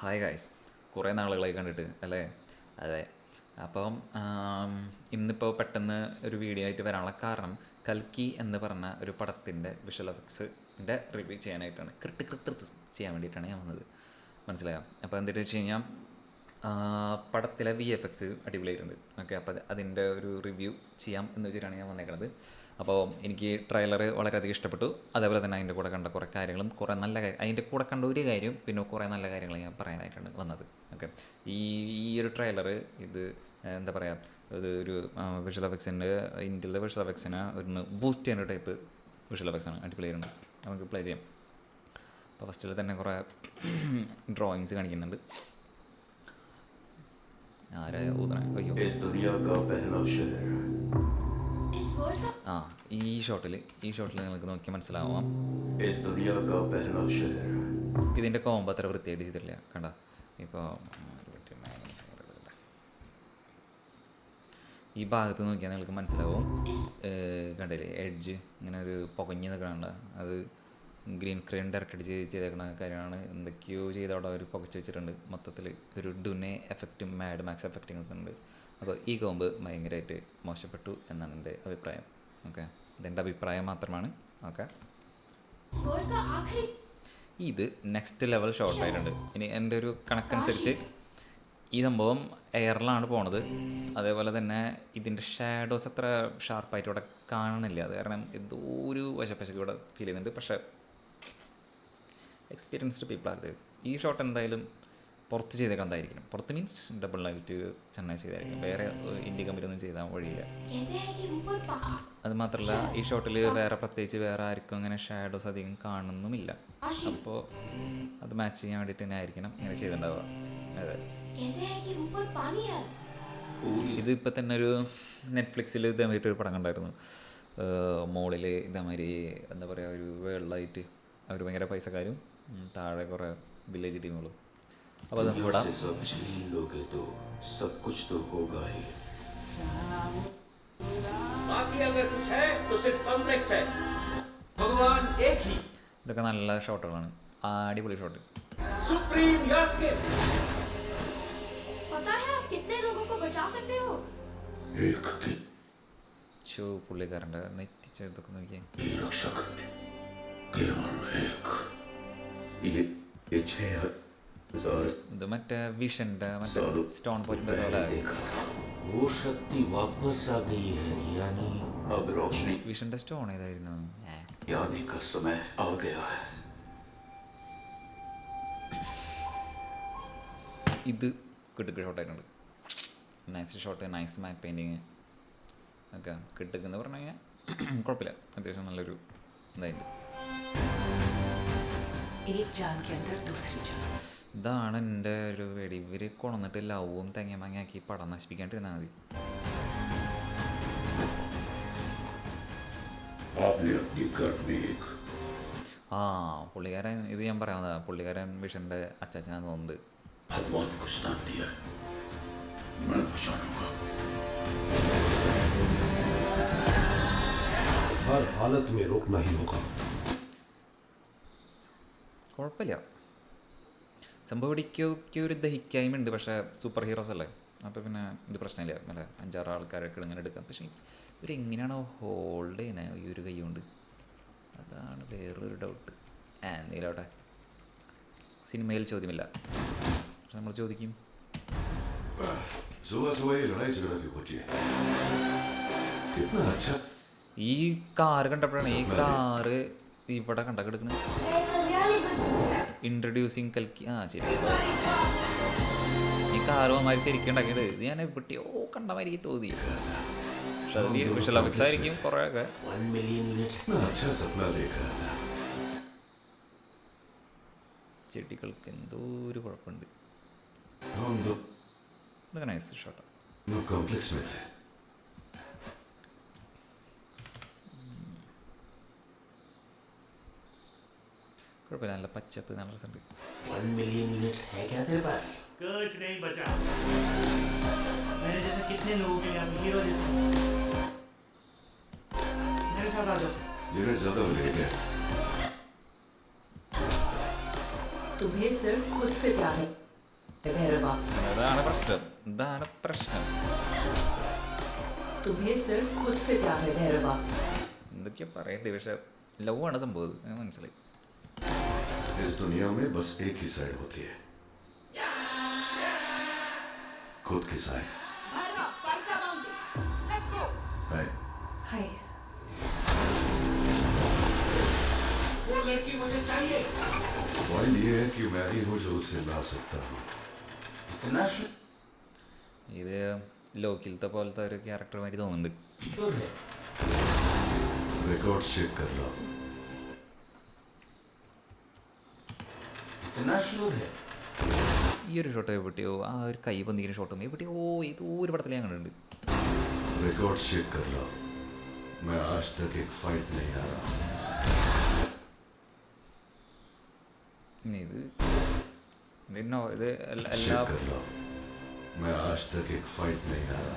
Hi guys കുറേ നാളുകളായി കണ്ടിട്ട് അല്ലേ? അതെ. അപ്പം ഇന്നിപ്പോൾ പെട്ടെന്ന് ഒരു വീഡിയോ ആയിട്ട് വരാനുള്ള കാരണം കൽക്കി എന്ന് പറഞ്ഞ ഒരു പടത്തിന്റെ വിഷ്വൽ എഫക്ട്സിന്റെ റിവ്യൂ ചെയ്യാനായിട്ടാണ്. ക്രിട്ട് ക്രിട്ട് ചെയ്യാൻ വേണ്ടിയിട്ടാണ് ഞാൻ വന്നത് മനസ്സിലായോ അപ്പോൾ എന്തിട്ട് വെച്ച് കഴിഞ്ഞാൽ പടത്തിലെ വി എഫ് എക്സ് അടിപൊളിയായിട്ടുണ്ട്. ഓക്കെ അപ്പോൾ അതിന്റെ ഒരു റിവ്യൂ ചെയ്യാം എന്ന് വെച്ചിട്ടാണ് ഞാൻ വന്നേക്കുന്നത് അപ്പോൾ എനിക്ക് ട്രെയിലർ വളരെയധികം ഇഷ്ടപ്പെട്ടു. അതേപോലെ തന്നെ അതിന്റെ കൂടെ കണ്ട കുറേ കാര്യങ്ങളും കുറേ നല്ല കാര്യം അതിന്റെ കൂടെ കണ്ട ഒരു കാര്യം പിന്നെ കുറേ നല്ല കാര്യങ്ങൾ ഞാൻ പറയാനായിട്ടാണ് വന്നത്. ഓക്കെ ഈ ഈ ഒരു ട്രെയിലർ ഇത് എന്താ പറയുക ഇത് ഒരു വിഷ്വൽ എഫക്സിന്റെ ഇന്ത്യയിലെ വിഷ്വൽ എഫക്സിനെ ഒരു ബൂസ്റ്റ് ചെയ്യുന്ന ടൈപ്പ് വിഷ്വൽ എഫക്സാണ് അടിപൊളിയായിട്ടുണ്ട്. നമുക്ക് പ്ലേ ചെയ്യാം. അപ്പോൾ ഫസ്റ്റിൽ തന്നെ കുറേ ഡ്രോയിങ്സ് കാണിക്കുന്നുണ്ട്. ആ ഈ ഷോട്ടിൽ ഈ ഷോട്ടിൽ നിങ്ങൾക്ക് നോക്കി മനസ്സിലാവാം. ഇതിന്റെ കോമ്പോ അത്ര വൃത്തിയായിട്ട് ചെയ്തിട്ടില്ല കണ്ട? ഇപ്പോൾ ഈ ഭാഗത്ത് നോക്കിയാൽ നിങ്ങൾക്ക് മനസ്സിലാവും. കണ്ടില്ലേ എഡ്ജ് ഇങ്ങനെ ഒരു പുകഞ്ഞ് നിൽക്കണുണ്ട് അത് ഗ്രീൻ സ്ക്രീൻ ഡയറക്റ്റ് ചെയ്ത് ചെയ്തേക്കുന്ന കാര്യമാണ്. എന്തൊക്കെയോ ചെയ്ത് അവിടെ അവർ പുകച്ച് വെച്ചിട്ടുണ്ട്. മൊത്തത്തിൽ ഒരു ഡുനെ എഫക്റ്റും മാഡ് മാക്സ് എഫക്റ്റും ഒക്കെ ഉണ്ട്. അപ്പോൾ ഈ കോമ്പ് ഭയങ്കരമായിട്ട് മോശപ്പെട്ടു എന്നാണ് എന്റെ അഭിപ്രായം. ഓക്കെ? ഇതെന്റെ അഭിപ്രായം മാത്രമാണ്. ഓക്കെ? ഇത് നെക്സ്റ്റ് ലെവൽ ഷോർട്ട് ആയിട്ടുണ്ട്. ഇനി എന്റെ ഒരു കണക്കനുസരിച്ച് ഈ സംഭവം എയറിലാണ് പോണത്. അതേപോലെ തന്നെ ഇതിന്റെ ഷാഡോസ് അത്ര ഷാർപ്പായിട്ട് ഇവിടെ കാണണില്ല. അത് കാരണം എന്തോ ഒരു വശപ്പശക്ക് ഇവിടെ ഫീൽ ചെയ്യുന്നുണ്ട്. പക്ഷേ എക്സ്പീരിയൻസ്ഡ് പീപ്പിൾ ആർ ഈ ഷോട്ട് എന്തായാലും പുറത്ത് ചെയ്തേക്കണ്ടായിരിക്കണം പുറത്ത് മീൻസ് ഡബിൾ ലൈറ്റ് ചെന്നൈ ചെയ്തായിരിക്കും വേറെ ഇന്ത്യ കമ്പനിയൊന്നും ചെയ്താൽ വഴിയില്ല. അത് മാത്രമല്ല ഈ ഷോട്ടിൽ വേറെ പ്രത്യേകിച്ച് വേറെ ആർക്കും അങ്ങനെ ഷാഡോസ് അധികം കാണുന്നുമില്ല. അപ്പോൾ അത് മാച്ച് ചെയ്യാൻ വേണ്ടിയിട്ട് തന്നെ ആയിരിക്കണം ഇങ്ങനെ ചെയ്തിട്ടുണ്ടാവുക. അതെ. ഇത് ഇപ്പം തന്നെ ഒരു നെറ്റ്ഫ്ലിക്സിൽ ഇതേമാതിരി ഒരു പടം കണ്ടായിരുന്നു. മോളിൽ ഇതേമാതിരി എന്താ പറയുക ഒരു വെള്ളമായിട്ട് അവർ ഭയങ്കര പൈസക്കാരും താഴെ കുറേ വില്ലേജ് ടീമുകളും അപ്പോൾ അത് दुनिया കൂടാ से सब छीन लोगे तो सब कुछ तो होगा ही बाकी अगर कुछ है तो सिर्फ कॉम्प्लेक्स है भगवान एक ही ഇതൊക്കെ നല്ല ഷോട്ടുകളാണ് അടിപൊളി ഷോട്ട് सुप्रीम यास्किन पता है आप कितने लोगों को बचा सकते हो एक की ചോ പുള്ളിക്കാരൻ്റെ നെറ്റിച്ച് ഇതൊക്കെ നോക്കിയാൽ ही रक्षा करनी केवल एक ये ये छह हजार ഇത് മറ്റേ വിഷൻ്റെ മറ്റേ സാധു സ്റ്റോൺ പോയിന്റ് പോലെ पहले देखा था वो शक्ति वापस आ गई है यानी अब रोशनी വിഷൻ്റെ സ്റ്റോൺ ഏതായിരുന്നു ഏ यानी का समय आ गया है ഇത് കിട്ടുക്ക് ഷോട്ടായിട്ടുണ്ട് nice shot nice matte painting ഒക്കെ കിട്ടുക്ക് എന്ന് പറഞ്ഞു കഴിഞ്ഞാൽ കുഴപ്പമില്ല അത്യാവശ്യം നല്ലൊരു ഇതായിട്ട് ഇതാണ് എൻ്റെ ഒരു പേടി ഇവർ കൊണന്നിട്ട് ലവും തേങ്ങ മാങ്ങയാക്കി പടം നശിപ്പിക്കാണ്ടിരുന്നാൽ മതി आपने अपनी घर में एक ആ പുള്ളിക്കാരൻ ഇത് ഞാൻ പറയാവുന്നതാ പുള്ളിക്കാരൻ വിഷൻ്റെ അച്ചാച്ചനാന്ന് തോന്നുന്നത് भगवान को स्थान दिया है मैं पहचानूंगा हर हालत में रोकना ही होगा കുഴപ്പമില്ല. സംഭവം ഒരു ദഹിക്കായ്മ ഉണ്ട് പക്ഷേ സൂപ്പർ ഹീറോസ് അല്ലേ? അപ്പോൾ പിന്നെ ഇത് പ്രശ്നമില്ല. നല്ല അഞ്ചാറ് ആൾക്കാരൊക്കെ ഇങ്ങനെ എടുക്കാം. പക്ഷേ ഇവരെങ്ങനെയാണോ ഹോൾഡ് ചെയ്യുന്നത്? ഈ ഒരു കൈ കൊണ്ട് അതാണ് വേറൊരു ഡൗട്ട് എന്തെങ്കിലും സിനിമയിൽ ചോദ്യമില്ല. പക്ഷെ നമ്മൾ ചോദിക്കും. ഈ കാറ് കണ്ടപ്പോഴാണ് ഈ കാറ് ഇവിടെ കണ്ടൊക്കെ എടുക്കുന്നത്. ഇൻട്രൊഡ്യൂസിങ് കൽക്കി ആ ശരി. എനിക്ക് കാർവന്മാർ ശരിക്കും ഉണ്ടാക്കിയത്. ഇത് ഞാൻ പെട്ടി ഓ കണ്ട മാതിരി തോന്നി. പക്ഷെ ആയിരിക്കും കുറേയൊക്കെ. ചെടികൾക്ക് എന്തോ ഒരു കുഴപ്പമുണ്ട്. നൈസ് ഷോട്ടാണ് കുഴപ്പമില്ല നല്ല പച്ചപ്പ് നല്ല രസമുണ്ട് वन मिलियन यूनिट्स है क्या तेरे पास कुछ नहीं बचा मेरे जैसे कितने लोगों के लिए आप हीरो जैसे मेरे साथ आ जाओ यूनिट ज्यादा हो गया तुम्हें सिर्फ खुद से प्यार है भैरवा അതാണ് പ്രശ്നം ഇതാണ് പ്രശ്നം तुम्हें सिर्फ खुद से प्यार है भैरवा എന്തൊക്കെയാ പറയണ്ടേ പക്ഷെ ലവ് ആണ് സംഭവം ഇത്. അത് മനസ്സിലായി इस दुनिया में बस एक ही साइड होती है खुद की साइड है हाय वो लड़की मुझे चाहिए पॉइंट ये है कि मैं ही हूँ जो उससे ला सकता हूँ इतना शुद्ध ഇത് ലോക്കിലത്തെ പോലത്തെ ഒരു ക്യാരക്ടർ മാതിരി തോന്നുന്നുണ്ട് है रिकॉर्ड चेक कर ഈ ഒരു ഷോട്ട് എവിടെയോ ആ ഒരു കൈ പൊന്തിക്കുന്ന ഷോട്ടും എവിടെയോ ഇത് ഒരു പടത്തിൽ ഞാൻ കണ്ടിട്ടുണ്ട് रिकॉर्ड चेक कर लो मैं आज तक एक फाइट नहीं आ रहा ഇനി ഇത് ഇത് നോ ഇത് എല്ലാ- എല്ലാ चेक कर लो मैं आज तक एक फाइट नहीं आ रहा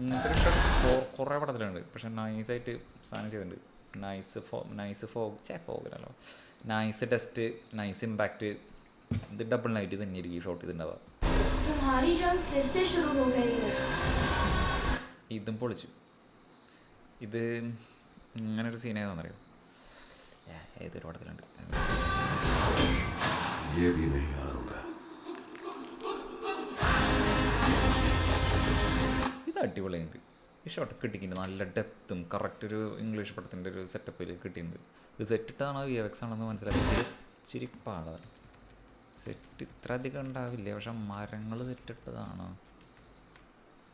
ഇങ്ങനത്തെ ഒരു ഷോട്ട് കുറേ പടത്തിലുണ്ട് പക്ഷെ നൈസായിട്ട് സാധനം ചെയ്തിട്ടുണ്ട് നൈസ് ഫോ നൈസ് ഫോഗ് ചേ ഫോഗിലല്ലോ നൈസ് ടെസ്റ്റ് നൈസ് ഇമ്പാക്റ്റ് ഇത് ഡബിൾ നൈറ്റ് തന്നെയായിരിക്കും ഈ ഷോട്ട് ഇതിന്റെ ഇതും പൊളിച്ചു. ഇത് ഇങ്ങനെ ഒരു സീൻ ഏതാണെന്നറിയോ ഏതൊരു പടത്തിലുണ്ട്? ഇത് അടിപൊളിയുണ്ട്. ഈ ഷോട്ട് കിട്ടിയിട്ടുണ്ട് നല്ല ഡെപ്തും കറക്റ്റ് ഒരു ഇംഗ്ലീഷ് പടത്തിന്റെ ഒരു സെറ്റപ്പിൽ കിട്ടിയിട്ടുണ്ട്. ഇത് സെറ്റിട്ടാണോ വി എക്സ് ആണെന്ന് മനസ്സിലാക്കി ഇച്ചിരി പാടാണ്. സെറ്റ് ഇത്ര അധികം ഉണ്ടാവില്ല? പക്ഷെ മരങ്ങൾ സെറ്റിട്ടതാണ്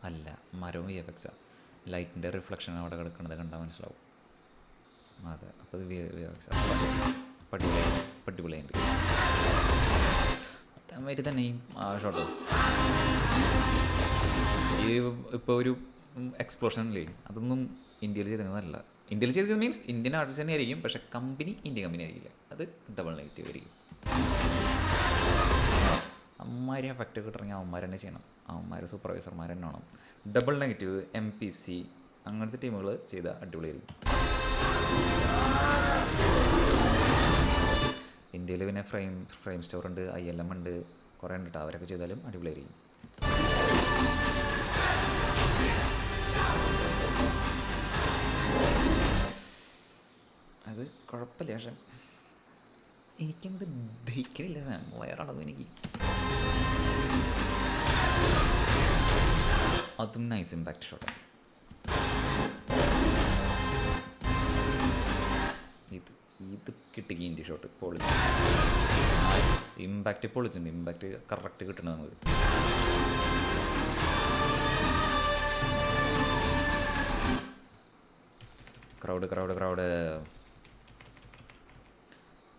അല്ല മരവും വി എഫ് എക്സാണ് ലൈറ്റിന്റെ റിഫ്ലക്ഷൻ അവിടെ കിടക്കുന്നത് കണ്ടാൽ മനസ്സിലാവും. അതെ അപ്പോൾ ഇത് വി വി എഫ് എക്സ് പട്ടിപൊളി പട്ടിപൊളിയുണ്ട് അതേമാതിരി തന്നെ ഈ ഷോട്ടോ ഈ ഇപ്പോൾ ഒരു എക്സ്പ്ലോഷൻ അല്ലേ അതൊന്നും ഇന്ത്യയിൽ ചെയ്തതല്ല ഇന്ത്യയിൽ ചെയ്തത് മീൻസ് ഇന്ത്യൻ ആർട്ടിസ്റ്റ് തന്നെ ആയിരിക്കും പക്ഷെ കമ്പനി ഇന്ത്യൻ കമ്പനി ആയിരിക്കില്ല. അത് ഡബിൾ നെഗറ്റീവ് ആയിരിക്കും. അമ്മമാരെ എഫക്റ്റ് കിട്ടണമെങ്കിൽ അവന്മാർ തന്നെ ചെയ്യണം. അവന്മാർ സൂപ്പർവൈസർമാർ തന്നെ വേണം. Double negative M P C അങ്ങനത്തെ ടീമുകൾ ചെയ്ത അടിപൊളിയായിരിക്കും. ഇന്ത്യയിൽ പിന്നെ ഫ്രെയിം ഫ്രെയിം സ്റ്റോർ ഉണ്ട് ഐ എൽ എം ഉണ്ട് കുറേ ഉണ്ട് കേട്ടോ അവരൊക്കെ ചെയ്താലും അടിപൊളിയായിരിക്കും. അത് കുഴപ്പമില്ല പക്ഷെ എനിക്കങ്ങോട്ട് ദഹിക്കണില്ല സാധനം വയറളവ് എനിക്ക്? അതും നൈസ് ഇമ്പാക്റ്റ് ഷോട്ട് ഇത് ഇത് കിട്ടി ഇന്ത്യ ഷോട്ട് പൊളിച്ച് ഇമ്പാക്റ്റ് പൊളിച്ചിട്ടുണ്ട് ഇമ്പാക്റ്റ് കറക്റ്റ് കിട്ടണം നമുക്ക്. ക്രൗഡ് ക്രൗഡ് ക്രൗഡ്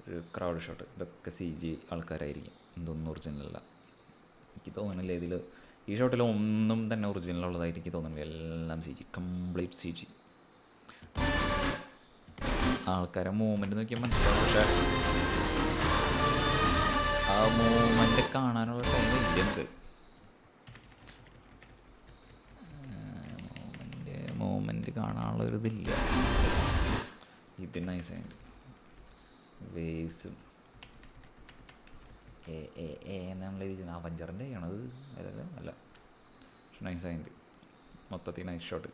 ഒരു ക്രൗഡ് ഷോട്ട് ഇതൊക്കെ സി ജി ആൾക്കാരായിരിക്കും. ഇതൊന്നും ഒറിജിനൽ അല്ല. എനിക്ക് തോന്നുന്നില്ല ഇതിൽ ഈ ഷോട്ടിൽ ഒന്നും തന്നെ ഒറിജിനൽ ഉള്ളതായിട്ട് എനിക്ക് തോന്നുന്നില്ല. എല്ലാം C G complete C G ആൾക്കാരെ മൂവ്മെന്റ് നോക്കിയാൽ മനസ്സിലാവും പക്ഷേ ആ മൂവ്മെന്റ് കാണാനുള്ള ടൈം ഇല്ല നമുക്ക് മൂവ്മെന്റ് മൂവ്മെന്റ് കാണാനുള്ള ഒരു ഇതില്ല ഇത് നൈസായിട്ട് വേവ്സും എ എ എ എന്നുള്ള രീതിയിൽ അവഞ്ചറിൻ്റെ ആണത് അല്ലല്ലോ അല്ല പക്ഷെ നൈസായിട്ട് മൊത്തത്തിൽ നൈസ് ഷോട്ട്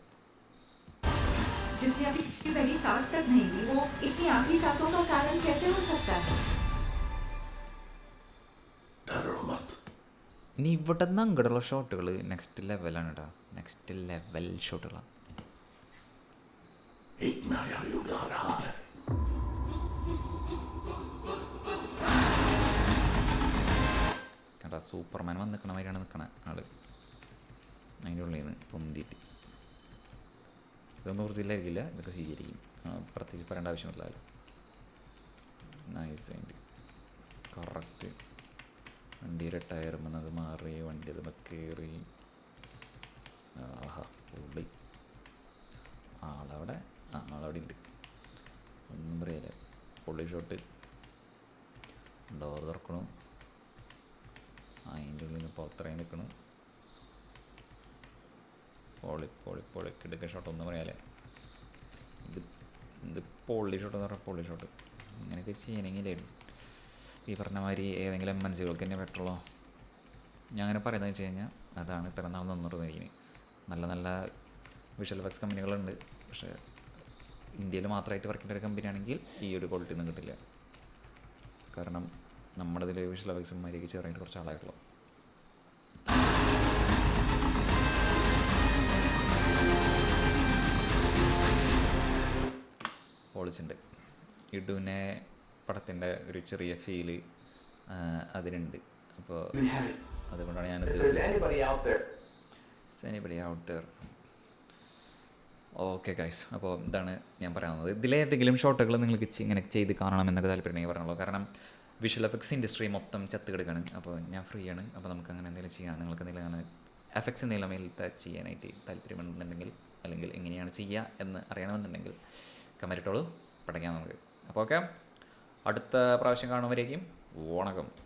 जिसने अपनी पहली सांस तक नहीं ली वो इतनी आखिरी सांसों का कारण कैसे हो सकता है डरो मत ഇനി ഇവിടെ നിന്ന് അങ്ങോട്ടുള്ള ഷോട്ടുകൾ നെക്സ്റ്റ് ലെവലാണ് കേട്ടോ നെക്സ്റ്റ് ലെവൽ ഷോട്ടുകളാണ് കണ്ട സൂപ്പർമാൻ വന്ന് നിൽക്കണ മാതിരിയാണ് നിൽക്കണ ആൾ. അതിന്റെ ഉള്ളിൽ നിന്ന് പൊന്തിയിട്ട്. ഇതൊന്നും കുറിച്ചില്ലായിരിക്കില്ല ഇതൊക്കെ സ്വീകരിക്കും. പ്രത്യേകിച്ച് പറയേണ്ട ആവശ്യമില്ലല്ലോ നൈസ് അതിന്റെ കറക്റ്റ് വണ്ടിയുടെ ടയർ അത് മാറി വണ്ടി അത് കയറി ആഹാ പുള്ളി ആളവിടെ ആ ആളവിടെ ഉണ്ട് ഒന്നും പറയല്ല. പുള്ളി ഷോട്ട് ഡോർ തുറക്കണം. അതിന്റെ ഉള്ളിൽ പുറത്തിറങ്ങി നിൽക്കണം. പൊളി പൊളി പൊളി കിടക്ക ഷോട്ട് ഒന്നും പറയാല്ലേ ഇത് ഇത് പൊള്ളി ഷോട്ട് എന്ന് പറഞ്ഞാൽ പൊള്ളി ഷോട്ട് ഇങ്ങനെയൊക്കെ ചെയ്യണമെങ്കിൽ ഈ പറഞ്ഞ മാതിരി ഏതെങ്കിലും മനസ്സുകൾക്ക് തന്നെ പറ്റുള്ളൂ. ഞാൻ അങ്ങനെ പറയുന്നത് വെച്ച് കഴിഞ്ഞാൽ അതാണ് ഇത്ര നാൾ നിന്നിരുന്നിരിക്കുന്നത് നല്ല നല്ല വിഷ്വൽ എഫക്ട്സ് കമ്പനികളുണ്ട് പക്ഷേ ഇന്ത്യയിൽ മാത്രമായിട്ട് വർക്ക് ചെയ്യുന്ന ഒരു കമ്പനിയാണെങ്കിൽ ഈ ഒരു ക്വാളിറ്റി ഒന്നും കിട്ടില്ല. കാരണം നമ്മുടെ ഇതിൽ വിഷ്വൽ എഫക്ട്സ് മര്യാദയ്ക്ക് ചേർന്നിട്ട് കുറച്ച് ആളായിട്ടുള്ളൂ. പൊളിച്ചിട്ടുണ്ട് ഇടുവിനെ പടത്തിന്റെ ഒരു ചെറിയ ഫീൽ അതിനുണ്ട്. അപ്പോൾ അതുകൊണ്ടാണ് ഞാൻ anybody out there. Anybody out there okay guys അപ്പോൾ ഇതാണ് ഞാൻ പറയാവുന്നത് ഇതിലേതെങ്കിലും ഷോട്ടുകൾ നിങ്ങൾക്ക് ഇങ്ങനെ ചെയ്ത് കാണണം കാണണമെന്നൊക്കെ താല്പര്യമുണ്ടെങ്കിൽ പറഞ്ഞുള്ളൂ കാരണം വിഷ്വൽ എഫക്ട്സ് ഇൻഡസ്ട്രി മൊത്തം ചത്ത് കിടക്കാണ് അപ്പോൾ ഞാൻ ഫ്രീ ആണ് അപ്പോൾ നമുക്ക് അങ്ങനെ എന്തെങ്കിലും ചെയ്യാം. നിങ്ങൾക്ക് എന്തെങ്കിലും അങ്ങനെ എഫക്ട്സ് എന്തെങ്കിലും മേലത്തെ ചെയ്യാനായിട്ട് താല്പര്യമുണ്ടെന്നുണ്ടെങ്കിൽ അല്ലെങ്കിൽ എങ്ങനെയാണ് ചെയ്യുക എന്ന് അറിയണമെന്നുണ്ടെങ്കിൽ കമരിട്ടോളൂ പഠിക്കാം നമുക്ക്. അപ്പോൾ ഓക്കെ. അടുത്ത പ്രാവശ്യം കാണുമ്പോഴേക്കും വണക്കം.